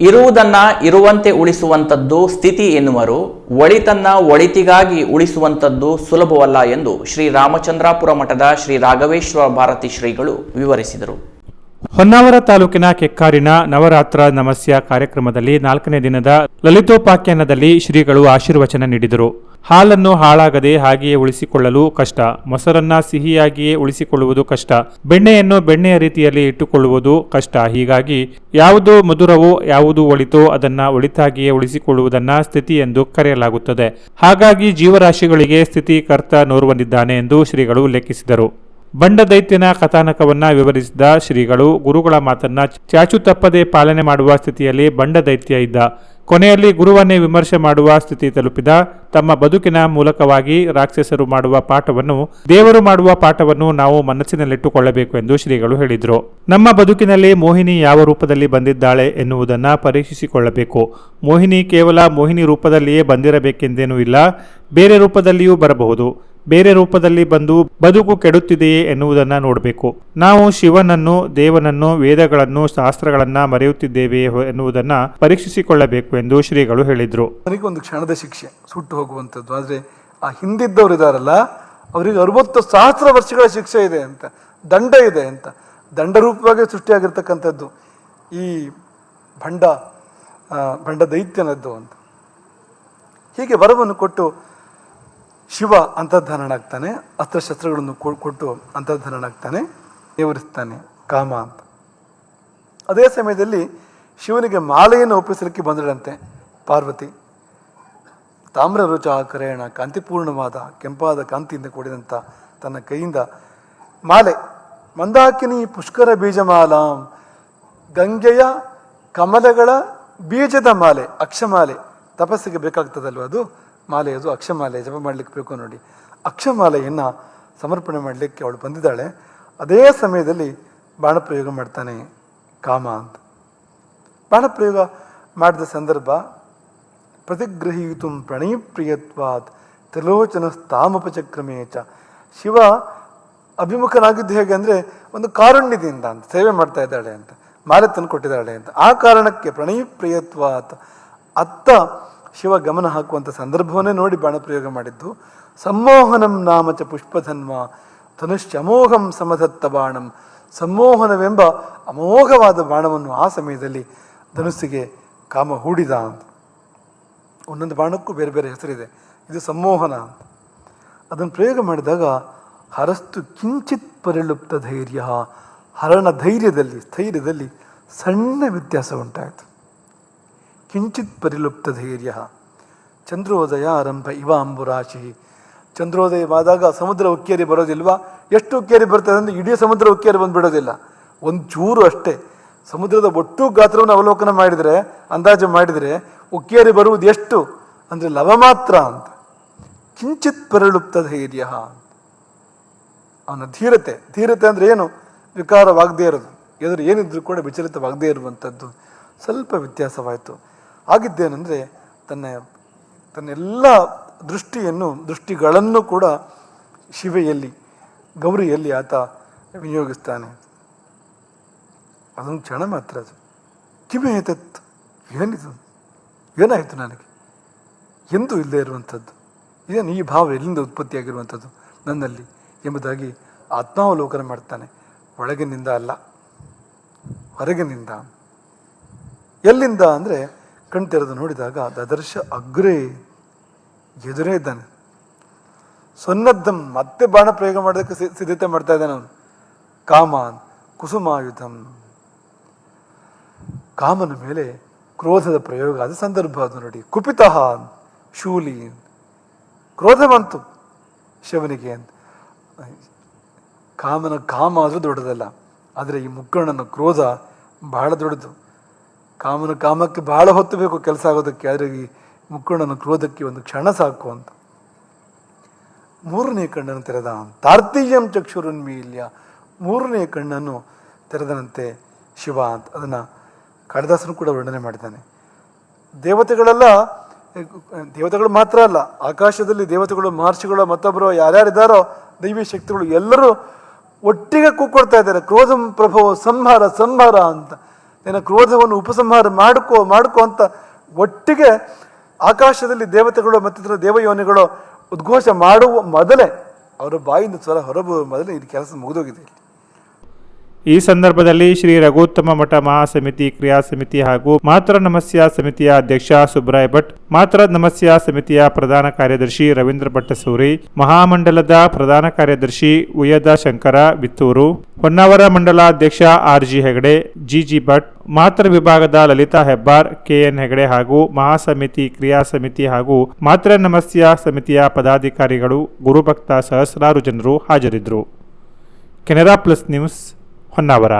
ಇರುವುದನ್ನ ಇರುವಂತೆ ಉಳಿಸುವಂಥದ್ದು ಸ್ಥಿತಿ ಎನ್ನುವರು, ಒಳಿತನ್ನ ಒಳಿತಿಗಾಗಿ ಉಳಿಸುವಂಥದ್ದು ಸುಲಭವಲ್ಲ ಎಂದು ಶ್ರೀ ರಾಮಚಂದ್ರಾಪುರ ಮಠದ ಶ್ರೀ ರಾಘವೇಶ್ವರ ಭಾರತಿ ಶ್ರೀಗಳು ವಿವರಿಸಿದರು. ಹೊನ್ನಾವರ ತಾಲೂಕಿನ ಕೆಕ್ಕಾರಿನ ನವರಾತ್ರ ನಮಸ್ಯ ಕಾರ್ಯಕ್ರಮದಲ್ಲಿ ನಾಲ್ಕನೇ ದಿನದ ಲಲಿತೋಪಾಖ್ಯಾನದಲ್ಲಿ ಶ್ರೀಗಳು ಆಶೀರ್ವಚನ ನೀಡಿದರು. ಹಾಲನ್ನು ಹಾಳಾಗದೆ ಹಾಗೆಯೇ ಉಳಿಸಿಕೊಳ್ಳಲು ಕಷ್ಟ. ಮೊಸರನ್ನ ಸಿಹಿಯಾಗಿಯೇ ಉಳಿಸಿಕೊಳ್ಳುವುದು ಕಷ್ಟ. ಬೆಣ್ಣೆಯನ್ನು ಬೆಣ್ಣೆಯ ರೀತಿಯಲ್ಲಿ ಇಟ್ಟುಕೊಳ್ಳುವುದು ಕಷ್ಟ. ಹೀಗಾಗಿ ಯಾವುದು ಮಧುರವೋ ಯಾವುದು ಒಳಿತೋ ಅದನ್ನ ಒಳಿತಾಗಿಯೇ ಉಳಿಸಿಕೊಳ್ಳುವುದನ್ನ ಸ್ಥಿತಿ ಎಂದು ಕರೆಯಲಾಗುತ್ತದೆ. ಹಾಗಾಗಿ ಜೀವರಾಶಿಗಳಿಗೆ ಸ್ಥಿತಿ ಕರ್ತ ನೋರುವಂದಿದ್ದಾನೆ ಎಂದು ಶ್ರೀಗಳು ಉಲ್ಲೇಖಿಸಿದರು ಬಂಡ ದೈತ್ಯನ ಕಥಾನಕವನ್ನ ವಿವರಿಸಿದ ಶ್ರೀಗಳು ಗುರುಗಳ ಮಾತನ್ನ ಚಾಚು ತಪ್ಪದೆ ಪಾಲನೆ ಮಾಡುವ ಸ್ಥಿತಿಯಲ್ಲಿ ಬಂಡ ದೈತ್ಯ ಇದ್ದ. ಕೊನೆಯಲ್ಲಿ ಗುರುವನ್ನೇ ವಿಮರ್ಶೆ ಮಾಡುವ ಸ್ಥಿತಿ ತಲುಪಿದ ತಮ್ಮ ಬದುಕಿನ ಮೂಲಕವಾಗಿ ರಾಕ್ಷಸರು ಮಾಡುವ ಪಾಠವನ್ನು, ದೇವರು ಮಾಡುವ ಪಾಠವನ್ನು ನಾವು ಮನಸ್ಸಿನಲ್ಲಿಟ್ಟುಕೊಳ್ಳಬೇಕು ಎಂದು ಶ್ರೀಗಳು ಹೇಳಿದರು. ನಮ್ಮ ಬದುಕಿನಲ್ಲಿ ಮೋಹಿನಿ ಯಾವ ರೂಪದಲ್ಲಿ ಬಂದಿದ್ದಾಳೆ ಎನ್ನುವುದನ್ನು ಪರೀಕ್ಷಿಸಿಕೊಳ್ಳಬೇಕು. ಮೋಹಿನಿ ಕೇವಲ ಮೋಹಿನಿ ರೂಪದಲ್ಲಿಯೇ ಬಂದಿರಬೇಕೆಂದೇನೂ ಇಲ್ಲ, ಬೇರೆ ರೂಪದಲ್ಲಿಯೂ ಬರಬಹುದು. ಬೇರೆ ರೂಪದಲ್ಲಿ ಬಂದು ಬದುಕು ಕೆಡುತ್ತಿದೆಯೇ ಎನ್ನುವುದನ್ನು ನೋಡಬೇಕು. ನಾವು ಶಿವನನ್ನು, ದೇವನನ್ನು, ವೇದಗಳನ್ನು, ಶಾಸ್ತ್ರಗಳನ್ನ ಮರೆಯುತ್ತಿದ್ದೇವೆ ಎನ್ನುವುದನ್ನು ಪರೀಕ್ಷಿಸಿಕೊಳ್ಳಬೇಕು ಎಂದು ಶ್ರೀಗಳು ಹೇಳಿದರು. ಅವರಿಗೆ ಒಂದು ಕ್ಷಣದ ಶಿಕ್ಷೆ, ಸುಟ್ಟು ಹೋಗುವಂಥದ್ದು. ಆದರೆ ಆ ಹಿಂದಿದ್ದವರು ಇದಾರಲ್ಲ, ಅವರಿಗೆ ಅರವತ್ತು ಸಹಸ್ರ ವರ್ಷಗಳ ಶಿಕ್ಷೆ ಇದೆ ಅಂತ, ದಂಡ ಇದೆ ಅಂತ. ದಂಡ ರೂಪವಾಗಿ ಸೃಷ್ಟಿಯಾಗಿರ್ತಕ್ಕಂಥದ್ದು ಈ ಭಂಡ ಭಂಡ ದೈತ್ಯನದ್ದು ಅಂತ. ಹೀಗೆ ವರವನ್ನು ಕೊಟ್ಟು ಶಿವ ಅಂತರ್ಧಾನನಾಗ್ತಾನೆ ಅಸ್ತ್ರಶಸ್ತ್ರಗಳನ್ನು ಕೊಟ್ಟು ಅಂತರ್ಧಾನನಾಗ್ತಾನೆ ನಿವರಿಸ್ತಾನೆ ಕಾಮ ಅಂತ. ಅದೇ ಸಮಯದಲ್ಲಿ ಶಿವನಿಗೆ ಮಾಲೆಯನ್ನು ಒಪ್ಪಿಸಲಿಕ್ಕೆ ಬಂದಳಂತೆ ಪಾರ್ವತಿ. ತಾಮ್ರ ರುಚ ಕರೆಯಣ ಕಾಂತಿಪೂರ್ಣವಾದ ಕೆಂಪಾದ ಕಾಂತಿಯಿಂದ ಕೂಡಿದಂಥ ತನ್ನ ಕೈಯಿಂದ ಮಾಲೆ. ಮಂದಾಕಿನಿ ಪುಷ್ಕರ ಬೀಜಮಾಲಾಂ, ಗಂಗೆಯ ಕಮಲಗಳ ಬೀಜದ ಮಾಲೆ, ಅಕ್ಷಮಾಲೆ ತಪಸ್ಸಿಗೆ ಬೇಕಾಗ್ತದಲ್ವ ಅದು? ಮಾಲೆ ಅದು ಅಕ್ಷಮಾಲೆ ಜಪ ಮಾಡಲಿಕ್ಕೆ ಬೇಕು ನೋಡಿ. ಅಕ್ಷಮಾಲೆಯನ್ನು ಸಮರ್ಪಣೆ ಮಾಡಲಿಕ್ಕೆ ಅವಳು ಬಂದಿದ್ದಾಳೆ. ಅದೇ ಸಮಯದಲ್ಲಿ ಬಾಣಪ್ರಯೋಗ ಮಾಡ್ತಾನೆ ಕಾಮ ಅಂತ. ಬಾಣಪ್ರಯೋಗ ಮಾಡಿದ ಸಂದರ್ಭ, ಪ್ರತಿಗ್ರಹೀತು ಪ್ರಣಯಪ್ರಿಯತ್ವಾತ್ ತ್ರಿಲೋಚನ ಸ್ಥಾಮಪಚಕ್ರಮೇಚ ಶಿವ ಅಭಿಮುಖನಾಗಿದ್ದು ಹೇಗೆ ಅಂದರೆ ಒಂದು ಕಾರುಣ್ಯದಿಂದ ಅಂತ, ಸೇವೆ ಮಾಡ್ತಾ ಇದ್ದಾಳೆ ಅಂತ, ಮಾಲೆ ತಂದು ಕೊಟ್ಟಿದ್ದಾಳೆ ಅಂತ. ಆ ಕಾರಣಕ್ಕೆ ಪ್ರಣಯಪ್ರಿಯತ್ವಾತ್ ಅತ್ತ ಶಿವ ಗಮನ ಹಾಕುವಂಥ ಸಂದರ್ಭವನ್ನೇ ನೋಡಿ ಬಾಣಪ್ರಯೋಗ ಮಾಡಿದ್ದು. ಸಮ್ಮೋಹನಂ ನಾಮಚ ಚ ಪುಷ್ಪಧನ್ವ ಧನುಶ್ಚಮೋಘಂ ಸಮಧತ್ತ ಬಾಣಂ. ಸಮ್ಮೋಹನವೆಂಬ ಅಮೋಘವಾದ ಬಾಣವನ್ನು ಆ ಸಮಯದಲ್ಲಿ ಧನುಸ್ಸಿಗೆ ಕಾಮ ಹೂಡಿದ ಅಂತ. ಒಂದೊಂದು ಬಾಣಕ್ಕೂ ಬೇರೆ ಬೇರೆ ಹೆಸರಿದೆ. ಇದು ಸಮ್ಮೋಹನ ಅಂತ. ಅದನ್ನು ಪ್ರಯೋಗ ಮಾಡಿದಾಗ ಹರಸ್ತು ಕಿಂಚಿತ್ ಪರಿಲುಪ್ತ ಧೈರ್ಯ ಹರಣ ಧೈರ್ಯದಲ್ಲಿ, ಸ್ಥೈರ್ಯದಲ್ಲಿ ಸಣ್ಣ ವ್ಯತ್ಯಾಸ ಉಂಟಾಯಿತು. ಕಿಂಚಿತ್ ಪರಿಲುಪ್ತ ಧೈರ್ಯ. ಚಂದ್ರೋದಯ ಆರಂಭ ಇವ ಅಂಬುರಾಶಿ ಚಂದ್ರೋದಯವಾದಾಗ ಸಮುದ್ರ ಉಕ್ಕೇರಿ ಬರೋದಿಲ್ವಾ? ಎಷ್ಟು ಉಕ್ಕೇರಿ ಬರ್ತದೆ ಅಂದರೆ ಇಡೀ ಸಮುದ್ರ ಉಕ್ಕೇರಿ ಬಂದುಬಿಡೋದಿಲ್ಲ. ಒಂದು ಚೂರು ಅಷ್ಟೇ. ಸಮುದ್ರದ ಒಟ್ಟು ಗಾತ್ರವನ್ನು ಅವಲೋಕನ ಮಾಡಿದರೆ, ಅಂದಾಜು ಮಾಡಿದರೆ ಉಕ್ಕೇರಿ ಬರುವುದು ಎಷ್ಟು? ಅಂದರೆ ಲವ ಮಾತ್ರ ಅಂತ. ಕಿಂಚಿತ್ ಪರಿಲುಪ್ತ ಧೈರ್ಯ. ಅವನ ಧೀರತೆ. ಧೀರತೆ ಅಂದರೆ ಏನು? ವಿಕಾರವಾಗದೇ ಇರೋದು. ಎದುರು ಏನಿದ್ರು ಕೂಡ ವಿಚಲಿತವಾಗದೇ ಇರುವಂಥದ್ದು. ಸ್ವಲ್ಪ ವ್ಯತ್ಯಾಸವಾಯಿತು. ಆಗಿದ್ದೇನೆಂದರೆ ತನ್ನ ತನ್ನೆಲ್ಲ ದೃಷ್ಟಿಯನ್ನು, ದೃಷ್ಟಿಗಳನ್ನು ಕೂಡ ಶಿವೆಯಲ್ಲಿ, ಗೌರಿಯಲ್ಲಿ ಆತ ವಿನಿಯೋಗಿಸ್ತಾನೆ. ಅದೊಂದು ಕ್ಷಣ ಮಾತ್ರ ಅದು. ಕಿವಿ ಏತತ್ ಏನಿದು? ಏನಾಯಿತು ನನಗೆ? ಎಂದು ಇಲ್ಲದೆ ಇರುವಂಥದ್ದು. ಏನು ಈ ಭಾವ ಎಲ್ಲಿಂದ ಉತ್ಪತ್ತಿಯಾಗಿರುವಂಥದ್ದು ನನ್ನಲ್ಲಿ ಎಂಬುದಾಗಿ ಆತ್ಮಾವಲೋಕನ ಮಾಡ್ತಾನೆ. ಒಳಗಿನಿಂದ ಅಲ್ಲ, ಹೊರಗಿನಿಂದ. ಎಲ್ಲಿಂದ ಅಂದರೆ ಕಣ್ತೆರೆದು ನೋಡಿದಾಗ ದದರ್ಶ ಅಗ್ರೇ ಎದುರೇ ಇದ್ದಾನೆ. ಸೊನ್ನದ್ದಂ ಮತ್ತೆ ಬಾಣ ಪ್ರಯೋಗ ಮಾಡೋದಕ್ಕೆ ಸಿದ್ಧತೆ ಮಾಡ್ತಾ ಇದ್ದಾನೆ ಅವನು. ಕಾಮಾನ್ ಕುಸುಮಾಯುಧಂ. ಕಾಮನ ಮೇಲೆ ಕ್ರೋಧದ ಪ್ರಯೋಗ ಆದ ಸಂದರ್ಭ, ಅದು ನೋಡಿ. ಕುಪಿತಃ ಶೂಲಿ ಕ್ರೋಧ ಬಂತು ಶಿವನಿಗೆ ಅಂತ ಕಾಮನ ಕಾಮ ಆದರೂ ದೊಡ್ಡದಲ್ಲ. ಆದರೆ ಈ ಮುಕ್ಕಣ್ಣನ ಕ್ರೋಧ ಬಹಳ ದೊಡ್ಡದು. ಕಾಮನ ಕಾಮಕ್ಕೆ ಬಹಳ ಹೊತ್ತು ಬೇಕು ಕೆಲಸ ಆಗೋದಕ್ಕೆ. ಆದರೆ ಈ ಮುಕ್ಕಣ್ಣನ ಕ್ರೋಧಕ್ಕೆ ಒಂದು ಕ್ಷಣ ಸಾಕು ಅಂತ. ಮೂರನೇ ಕಣ್ಣನ್ನು ತೆರೆದ ತಾರ್ತೀಯಂ ಚಕ್ಷುರುನ್ಮೀಲ್ಯ. ಮೂರನೇ ಕಣ್ಣನ್ನು ತೆರೆದನಂತೆ ಶಿವ ಅಂತ. ಅದನ್ನು ಕಾಳಿದಾಸನು ಕೂಡ ವರ್ಣನೆ ಮಾಡಿದ್ದಾನೆ. ದೇವತೆಗಳೆಲ್ಲ, ದೇವತೆಗಳು ಮಾತ್ರ ಅಲ್ಲ, ಆಕಾಶದಲ್ಲಿ ದೇವತೆಗಳು, ಮಹರ್ಷಿಗಳು, ಮತ್ತೊಬ್ಬರು ಯಾರ್ಯಾರಿದ್ದಾರೋ ದೈವಿ ಶಕ್ತಿಗಳು ಎಲ್ಲರೂ ಒಟ್ಟಿಗೆ ಕೂಕ್ಕೊಡ್ತಾ ಇದ್ದಾರೆ. ಕ್ರೋಧಂ ಪ್ರಭೋ ಸಂಹಾರ ಸಂಹಾರ ಅಂತ. ನಿನ್ನ ಕ್ರೋಧವನ್ನು ಉಪಸಂಹಾರ ಮಾಡ್ಕೋ ಮಾಡ್ಕೋ ಅಂತ ಒಟ್ಟಿಗೆ ಆಕಾಶದಲ್ಲಿ ದೇವತೆಗಳು ಮತ್ತಿತರ ದೇವಯೋನಿಗಳು ಉದ್ಘೋಷ ಮಾಡುವ ಮೊದಲೇ ಅವರ ಬಾಯಿಂದ ಸ್ವರ ಹೊರಬರುವ ಮೊದಲೇ ಇದು ಕೆಲಸ ಮುಗಿದೋಗಿದೆ ಈ ಸಂದರ್ಭದಲ್ಲಿ ಶ್ರೀ ರಘುತ್ತಮ ಮಠ ಮಹಾಸಮಿತಿ, ಕ್ರಿಯಾ ಸಮಿತಿ ಹಾಗೂ ಮಾತೃ ನಮಸ್ಯ ಸಮಿತಿಯ ಅಧ್ಯಕ್ಷ ಸುಬ್ರಾಯ್ ಭಟ್ ಮಾತ್ರ ನಮಸ್ಯ ಸಮಿತಿಯ ಪ್ರಧಾನ ಕಾರ್ಯದರ್ಶಿ ರವೀಂದ್ರ ಭಟ್ಟಸೂರಿ, ಮಹಾಮಂಡಲದ ಪ್ರಧಾನ ಕಾರ್ಯದರ್ಶಿ ಉಯದ Shankara Bitturu Honnavar ಮಂಡಲಾಧ್ಯಕ್ಷ R G Hegde, G G Bhat, ಮಾತೃ ವಿಭಾಗದ ಲಲಿತಾ ಹೆಬ್ಬಾರ್, ಕೆಎನ್ ಹೆಗಡೆ ಹಾಗೂ ಮಹಾಸಮಿತಿ, ಕ್ರಿಯಾ ಸಮಿತಿ ಹಾಗೂ ಮಾತೃ ನಮಸ್ಯ ಸಮಿತಿಯ ಪದಾಧಿಕಾರಿಗಳು, ಗುರುಭಕ್ತ ಸಹಸ್ರಾರು ಜನರು ಹಾಜರಿದ್ದರು. Canara plus news Honnavar.